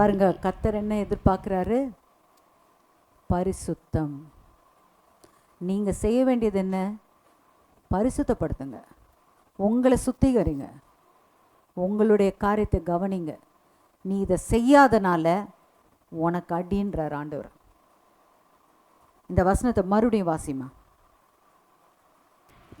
பாருங்க கத்தர் என்ன எதிர்பார்க்குறாரு? பரிசுத்தம். நீங்கள் செய்ய வேண்டியது என்ன? பரிசுத்தப்படுத்துங்க. உங்களை சுத்திகரிங்க. உங்களுடைய காரியத்தை கவனிங்க. நீ இதை செய்யாதனால உனக்கு அடின்றார் ஆண்டவர். இந்த வசனத்தை மறுபடியும் வாசிமா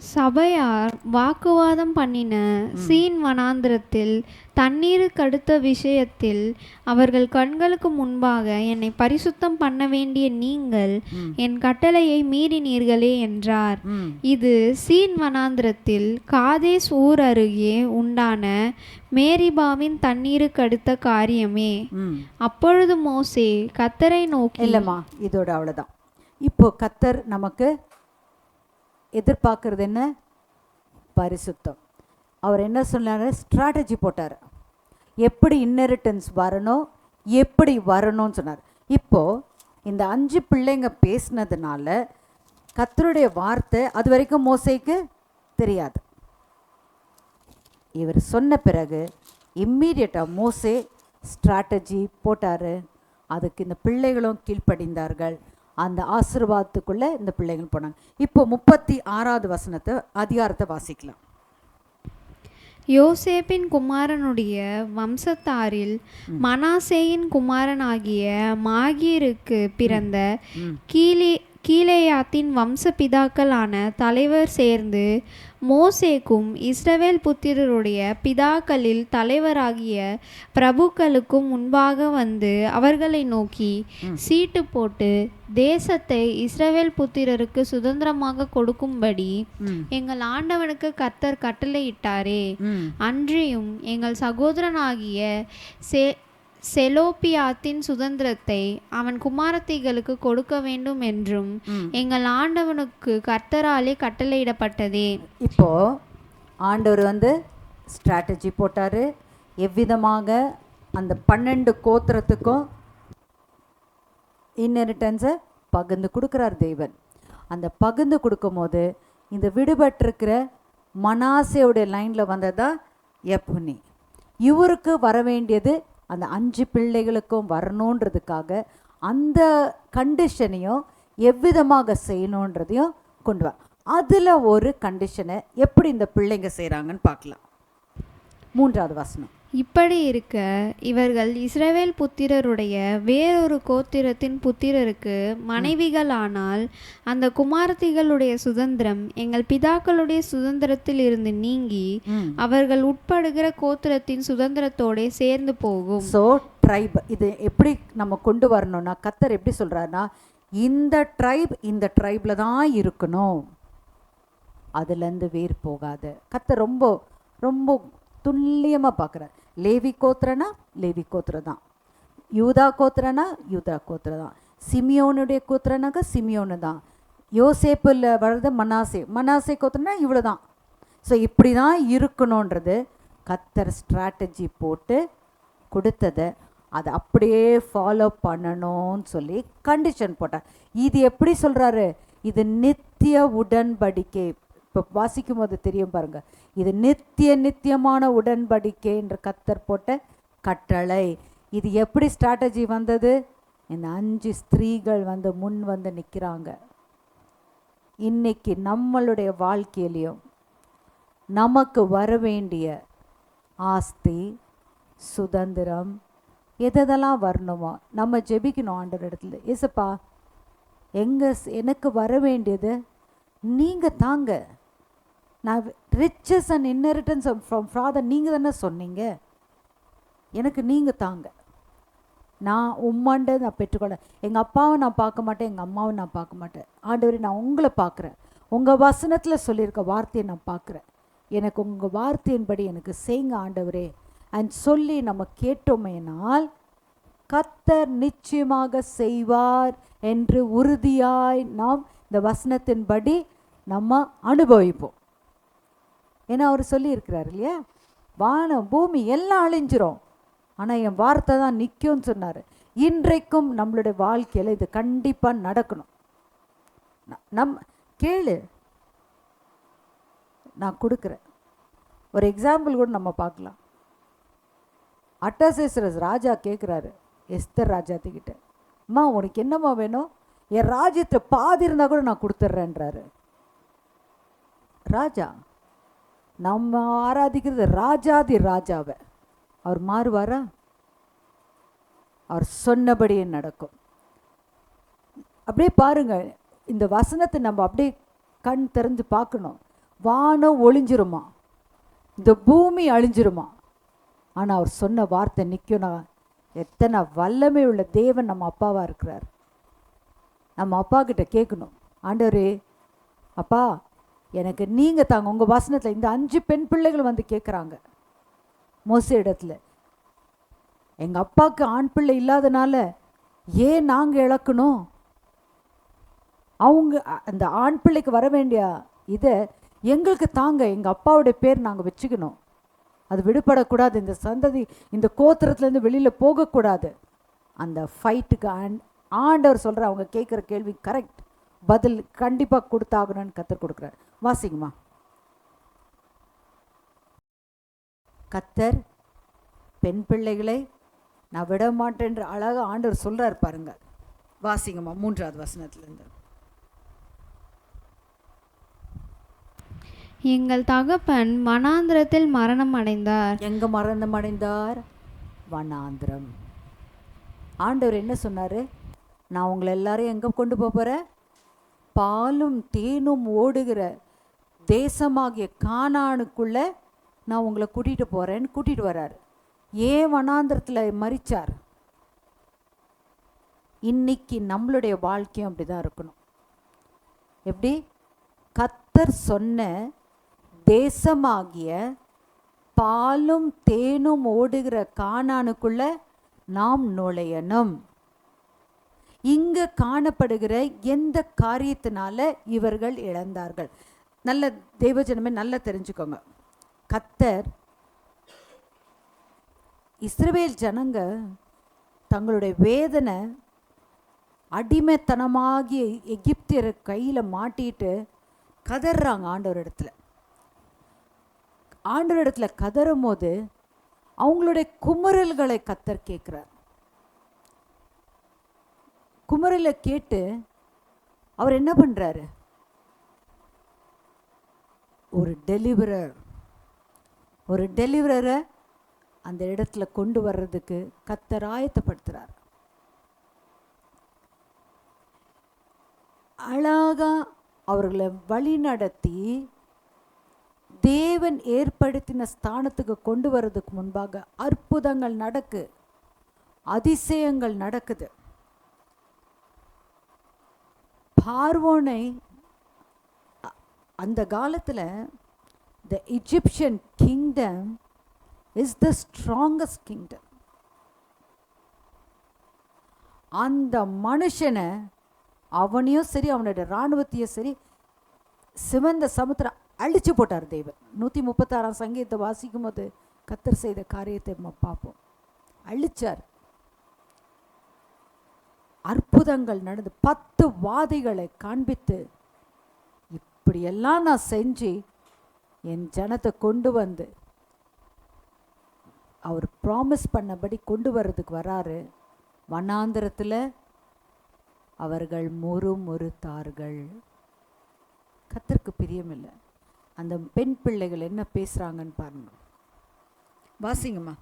சபையார் வாக்குவாதம் பண்ணின சீன் வனாந்திரத்தில் தண்ணீருக்கு அடுத்த விஷயத்தில் அவர்கள் கண்களுக்கு முன்பாக என்னை பரிசுத்தம் பண்ண வேண்டிய நீங்கள் என் கட்டளையை மீறினீர்களே என்றார். இது சீன் வனாந்திரத்தில் காதேஸ் ஊர் அருகே உண்டான மேரிபாவின் தண்ணீருக்கு அடுத்த காரியமே. அப்பொழுது மோசே கத்தரை நோக்கி இல்லைம்மா இதோட அவ்வளோதான் இப்போ கத்தர் நமக்கு எதிர்பார்க்கறது என்ன? பரிசுத்தம். அவர் என்ன சொன்னார்? ஸ்ட்ராட்டஜி போட்டார். எப்படி இன்னெரிட்டன்ஸ் வரணும்? எப்படி வரணும்னு சொன்னார். இப்போது இந்த அஞ்சு பிள்ளைங்க பேசினதுனால கத்தருடைய வார்த்தை அது வரைக்கும் மோசைக்கு தெரியாது. இவர் சொன்ன பிறகு இம்மீடியட்டாக மோசே ஸ்ட்ராட்டஜி போட்டார். அதுக்கு இந்த பிள்ளைகளும் கீழ்ப்படிந்தார்கள். அந்த ஆசீர்வாதத்துக்குள்ளே இந்த பிள்ளைகள் போனாங்க. இப்போ முப்பத்தி ஆறாவது வசனத்தை அதிகாரத்தை வாசிக்கலாம். யோசேப்பின் குமாரனுடைய வம்சத்தாரில் மனாசேயின் குமாரனாகிய மாகீருக்கு பிறந்த கீலே கீலேயாத்தின் வம்ச பிதாக்களான தலைவர் சேர்ந்து மோசேக்கும் இஸ்ரவேல் புத்திரருடைய பிதாக்களில் தலைவராகிய பிரபுக்களுக்கும் முன்பாக வந்து அவர்களை நோக்கி சீட்டு போட்டு தேசத்தை இஸ்ரவேல் புத்திரருக்கு சுதந்திரமாக கொடுக்கும்படி. எங்கள் ஆண்டவனுக்கு கர்த்தர் கட்டளையிட்டாரே. அன்றியும் எங்கள் சகோதரனாகிய செ செலோப்பியாத்தின் சுதந்திரத்தை அவன் குமாரத்திகளுக்கு கொடுக்க வேண்டும் என்றும். எங்கள் ஆண்டவனுக்கு கர்த்தராலே கட்டளையிடப்பட்டதே. இப்போ ஆண்டவர் வந்து ஸ்ட்ராட்டஜி போட்டார். எவ்விதமாக அந்த பன்னெண்டு கோத்திரத்துக்கும் இன்னெரிட்டன்ஸை பகிர்ந்து கொடுக்குறார் தேவன். அந்த பகிர்ந்து கொடுக்கும்போது இந்த விடுபட்டிருக்கிற மனாசேவுடைய லைனில் வந்ததா எப்புனி இவருக்கு வர வேண்டியது அந்த அஞ்சு பிள்ளைகளுக்கும் வரணுன்றதுக்காக அந்த கண்டிஷனையும் எவ்விதமாக செய்யணுன்றதையும் கொண்டு வா. அதில் ஒரு கண்டிஷனை எப்படி இந்த பிள்ளைங்க செய்கிறாங்கன்னு பார்க்கலாம். மூன்றாவது வசனம். இப்படி இருக்க இவர்கள் இஸ்ரவேல் புத்திரருடைய வேறொரு கோத்திரத்தின் புத்திரருக்கு மனைவிகளானால் அந்த குமாரத்திகளுடைய சுதந்திரம் எங்கள் பிதாக்களுடைய சுதந்திரத்தில் இருந்து நீங்கி. அவர்கள் உட்படுகிற கோத்திரத்தின் சுதந்திரத்தோட சேர்ந்து போகும். ஸோ ட்ரைப் இது எப்படி நம்ம கொண்டு வரணும்னா கத்தர் எப்படி சொல்கிறாருன்னா இந்த ட்ரைப் இந்த ட்ரைபில் தான் இருக்கணும். அதுலேருந்து வேர் போகாது. கத்தர் ரொம்ப ரொம்ப துல்லியமாக பார்க்குறார். லேவி கோத்திரனா லேவி கோத்திரம் தான் யூதா கோத்திரனா யூதா கோத்திரம் தான் சிமியோனுடைய கோத்திரனாக சிமியோனு தான் யோசேப்பில் வர்றது மனாசே. மனாசே கோத்திரனா இவ்வளோ தான் ஸோ இப்படி தான் இருக்கணுன்றது கத்தர் ஸ்ட்ராட்டஜி போட்டு கொடுத்ததை அதை அப்படியே ஃபாலோ பண்ணணும்னு சொல்லி கண்டிஷன் போட்டார். இது எப்படி சொல்கிறாரு இது நித்திய உடன்படிக்கை இப்போ வாசிக்கும் போது தெரியும் பாருங்க. இது நித்திய நித்தியமான உடன்படிக்கை என்று கத்தர் போட்ட கட்டளை. இது எப்படி ஸ்ட்ராட்டஜி வந்தது? இந்த அஞ்சு ஸ்திரீகள் வந்து முன் வந்து நிற்கிறாங்க இன்னைக்கு நம்மளுடைய வாழ்க்கையிலையும் நமக்கு வர வேண்டிய ஆஸ்தி சுதந்திரம் எதெல்லாம் வரணுமோ நம்ம ஜெபிக்கணும் ஆண்டவர் இடத்துல. ஏசப்பா எங்கே எனக்கு வர வேண்டியது நீங்கள் தாங்க. நான் riches and inheritance from father நீங்கள் தானே சொன்னீங்க. எனக்கு நீங்கள் தாங்க. நான் உம்மாண்ட நான் பெற்றுக்கொள்ள எங்கள் அப்பாவை நான் பார்க்க மாட்டேன் எங்கள் அம்மாவை நான் பார்க்க மாட்டேன். ஆண்டவரே நான் உங்களை பார்க்குறேன். உங்கள் வசனத்தில் சொல்லியிருக்க வார்த்தையை நான் பார்க்குறேன். எனக்கு உங்கள் வார்த்தையின்படி எனக்கு செய்யுங்க ஆண்டவரே. அண்ட் சொல்லி நம்ம கேட்டோமேனால் கத்தர் நிச்சயமாக செய்வார் என்று உறுதியாய் நாம் இந்த வசனத்தின்படி நம்ம அனுபவிப்போம். ஏன்னா அவர் சொல்லியிருக்கிறார் இல்லையா? வானம் பூமி எல்லாம் அழிஞ்சிரும். ஆனால் என் வார்த்தை தான் நிற்கும்னு சொன்னார். இன்றைக்கும் நம்மளுடைய வாழ்க்கையில் இது கண்டிப்பாக நடக்கணும். நம் கேளு. நான் கொடுக்குறேன். ஒரு எக்ஸாம்பிள் கூட நம்ம பார்க்கலாம். அட்டசேசரஸ் ராஜா கேட்குறாரு எஸ்தர் ராஜாத்துக்கிட்ட அம்மா உனக்கு என்னம்மா வேணும்? என் ராஜ்யத்தை பாதி இருந்தால் கூட நான் கொடுத்துட்றேன்றாரு. ராஜா நம்ம ஆராதிக்கிறது ராஜாதி ராஜாவை. அவர் மாறுவாரா? அவர் சொன்னபடியே நடக்கும். அப்படியே பாருங்கள் இந்த வசனத்தை நம்ம அப்படியே கண் திறந்து பார்க்கணும். வானம் ஒளிஞ்சிருமா? இந்த பூமி அழிஞ்சிருமா? ஆனால் அவர் சொன்ன வார்த்தை நிற்கணும் எத்தனை வல்லமை உள்ள தேவன் நம்ம அப்பாவாக இருக்கிறார். நம்ம அப்பா கிட்ட கேட்கணும். ஆண்டவரே அப்பா எனக்கு நீங்கள் தாங்க உங்கள் வசனத்தில் இந்த அஞ்சு பெண் பிள்ளைகள் வந்து கேட்குறாங்க மோச இடத்துல. எங்கள் அப்பாவுக்கு ஆண் பிள்ளை இல்லாதனால ஏன் நாங்கள் இழக்கணும்? அவங்க அந்த ஆண் பிள்ளைக்கு வர வேண்டிய இதை எங்களுக்கு தாங்க எங்கள் அப்பாவுடைய பேர் நாங்கள் வச்சுக்கணும். அது விடுபடக்கூடாது இந்த சந்ததி இந்த கோத்திரத்துலேருந்து வெளியில் போகக்கூடாது. அந்த ஃபைட்டுக்கு ஆண் ஆண்டவர் சொல்கிற அவங்க கேட்குற கேள்வி கரெக்ட் பதில் கண்டிப்பாக கொடுத்தாகணும்னு கற்றுக் கொடுக்குறேன் வாசிங்கம்மா கத்தர் பெண் பிள்ளைகளை நான் விட மாட்டேன்ற அழகாக ஆண்டவர் சொல்கிறார் பாருங்க. வாசிங்கம்மா மூன்றாவது வசனத்துலேருந்து. எங்கள் தகப்பன் வனாந்திரத்தில் மரணம் அடைந்தார். எங்க மரணம் அடைந்தார்? வனாந்திரம். ஆண்டவர் என்ன சொன்னார்? நான் உங்களை எல்லாரையும் எங்கே கொண்டு போக போகிறேன் பாலும் தேனும் ஓடுகிற தேசமாகிய கானானுக்குள்ள நான் உங்களை கூட்டிகிட்டு போகிறேன்னு கூட்டிகிட்டு வரார். ஏன் வனாந்திரத்தில் மறிச்சார். இன்னைக்கு நம்மளுடைய வாழ்க்கையும் அப்படி தான் இருக்கணும். எப்படி? கத்தர் சொன்ன தேசமாகிய பாலும் தேனும் ஓடுகிற காணானுக்குள்ள நாம் நுழையணும். இங்கே காணப்படுகிற எந்த காரியத்தினால இவர்கள் இழந்தார்கள்? நல்ல தேவஜனமே நல்லா தெரிஞ்சுக்கோங்க. கத்தர் இஸ்ரவேல் ஜனங்க தங்களுடைய வேதனை அடிமைத்தனமாகிய எகிப்தியர் கையில் மாட்டிட்டு கதறாங்க ஆண்டவர் இடத்துல. ஆண்டவர் இடத்துல கதறும் போது அவங்களுடைய குமரல்களை கத்தர் கேட்குறார். குமரலை கேட்டு அவர் என்ன பண்ணுறாரு ஒரு டெலிவரர் ஒரு டெலிவரரை அந்த இடத்துல கொண்டு வர்றதுக்கு கத்தர் ஆயத்தப்படுத்துகிறார் அழகா அவர்களை வழி நடத்தி தேவன் ஏற்படுத்தின ஸ்தானத்துக்கு கொண்டு வர்றதுக்கு முன்பாக அற்புதங்கள் நடக்கு. அதிசயங்கள் நடக்குது. பார்வோனை அந்த காலத்தில் the Egyptian kingdom is the strongest kingdom அந்த மனுஷனை அவனையும் சரி அவனோட இராணுவத்தையும் சரி சிவந்த சமுத்திரம் அழிச்சு போட்டார் தேவன். நூற்றி முப்பத்தாறாம் சங்கீதத்தை வாசிக்கும் போது கத்தர் செய்த காரியத்தை நம்ம பார்ப்போம். அழிச்சார். அற்புதங்கள் நடந்து பத்து வாதிகளை காண்பித்து இப்படியெல்லாம் நான் செஞ்சு என் ஜனத்தை கொண்டு வந்து அவர் ப்ராமிஸ் பண்ணபடி கொண்டு வர்றதுக்கு வராரு. வனாந்திரத்தில் அவர்கள் முறு முறுத்தார்கள் கத்தருக்கு பிரியமில்லை. அந்த பெண் பிள்ளைகள் என்ன பேசுகிறாங்கன்னு பாருங்க. வாசிங்கம்மா.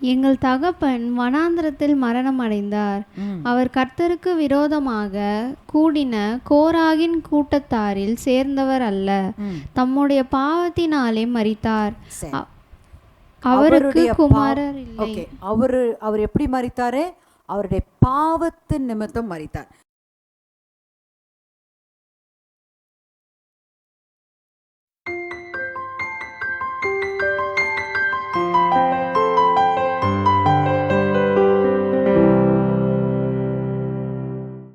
எங்கள் தகப்பன் வனாந்திரத்தில் மரணம் அடைந்தார் அவர் கர்த்தருக்கு விரோதமாக கூடின கோராகின் கூட்டத்தாரில் சேர்ந்தவர் அல்ல. தம்முடைய பாவத்தினாலே அ- அவருக்கு குமாரர் இல்லை. அவர் அவர் எப்படி மறித்தாரு அவருடைய பாவத்தின் நிமித்தம் மறித்தார்